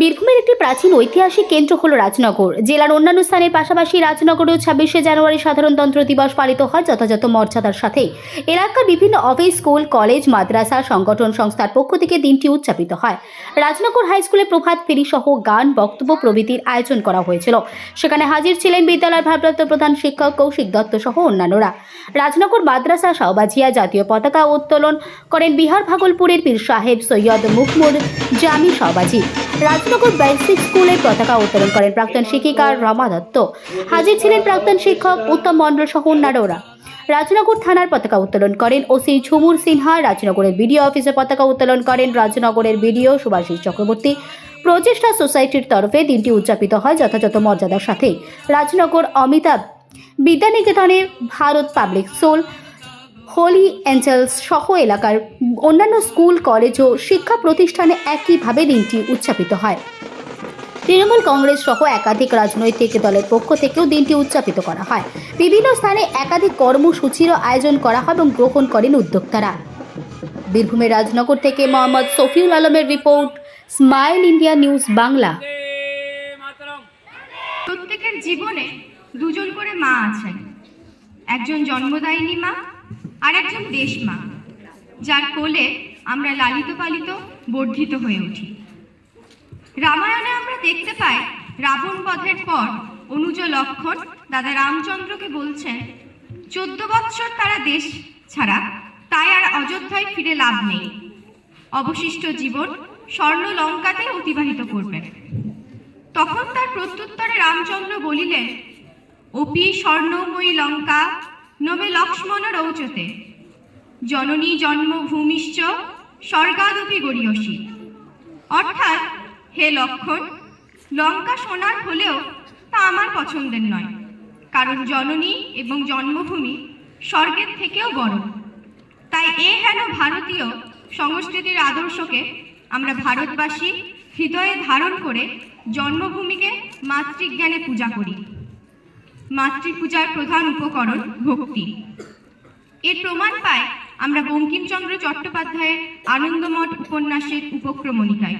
বীরভূমের একটি প্রাচীন ঐতিহাসিক কেন্দ্র হল রাজনগর। জেলার অন্যান্য স্থানের পাশাপাশি রাজনগরেও ছাব্বিশে জানুয়ারি সাধারণতন্ত্র দিবস পালিত হয় যথাযথ মর্যাদার সাথে এলাকার বিভিন্ন অফিস, স্কুল, কলেজ, মাদ্রাসা, সংগঠন সংস্থার পক্ষ থেকে দিনটি উদযাপিত হয়। রাজনগর হাই স্কুলে প্রভাত ফেরি সহ গান, বক্তব্য, প্রভৃতির আয়োজন করা হয়েছিল। সেখানে হাজির ছিলেন বিদ্যালয়ের ভারপ্রাপ্ত প্রধান শিক্ষক কৌশিক দত্ত সহ অন্যান্যরা। রাজনগর মাদ্রাসা, শাহবাজিয়া জাতীয় পতাকা উত্তোলন করেন বিহার ভাগলপুরের পীর সাহেব সৈয়দ মুহম্মদ জামি শাহবাজি। রাজনগর বেসিক স্কুলের পতাকা উত্তোলন করেন প্রাক্তন শিক্ষিকা রমা দত্ত। হাজির ছিলেন প্রাক্তন শিক্ষক উত্তম মণ্ডল সহ অন্যান্যরা। রাজনগর থানার পতাকা উত্তোলন করেন ওসি ঝুমুর সিনহা। রাজনগরের বিডিও অফিসে পতাকা উত্তোলন করেন রাজনগরের বিডিও সুভাষিস চক্রবর্তী। প্রচেষ্টা সোসাইটির তরফে দিনটি উদযাপিত হয় যথাযথ মর্যাদার সাথে। রাজনগর অমিতাভ বিদ্যানিকেতনে Bharat public soul holy angels সহ এলাকার অন্যান্য স্কুল, কলেজ ও শিক্ষা প্রতিষ্ঠানে একইভাবে দিনটি উদযাপিত হয়। তৃণমূল কংগ্রেস সহ একাধিক রাজনৈতিক দলের পক্ষ থেকেও দিনটি উদযাপিত করা হয়। বিভিন্ন স্থানে একাধিক কর্মসূচিরও আয়োজন করা হয় এবং গ্রহণ করেন উদ্যোক্তারা। বীরভূমের রাজনগর থেকে মোহাম্মদ সফিউল আলমের report, smile India news Bangla. প্রত্যেকের জীবনে দুজন করে মা আছেন। একজন জন্মদায়িনী মা আর একজন দেশ মা যার কোলে আমরা লালিত পালিত বর্ধিত হয়ে উঠি। রামায়ণে আমরা দেখতে পাই রাবণ বধের পর অনুজ লক্ষণ দাদা রামচন্দ্রকে বলছেন, চোদ্দ বৎসর তারা দেশ ছাড়া, তাই আর অযোধ্যায় ফিরে লাভ নেই। অবশিষ্ট জীবন স্বর্ণ লঙ্কাতে অতিবাহিত করবেন তখন তার প্রত্যুত্তরে রামচন্দ্র বলিলেন, অপি স্বর্ণময়ী লঙ্কা নবে লক্ষ্মণ রৌচতে। জননী জন্মভূমিশ্চ স্বর্গাদপি গড়িয়সী। অর্থাৎ হে লক্ষণ, লঙ্কা সোনার হলেও তা আমার পছন্দের নয়, কারণ জননী এবং জন্মভূমি স্বর্গের থেকেও বড়। তাই এ হেন ভারতীয় সংস্কৃতির আদর্শকে আমরা ভারতবাসী হৃদয়ে ধারণ করে জন্মভূমিকে মাতৃজ্ঞানে পূজা করি। মাতৃপূজার প্রধান উপকরণ ভক্তি। এর প্রমাণ পাই আমরা বঙ্কিমচন্দ্র চট্টোপাধ্যায়ের আনন্দমঠ উপন্যাসের উপক্রমণিকায়।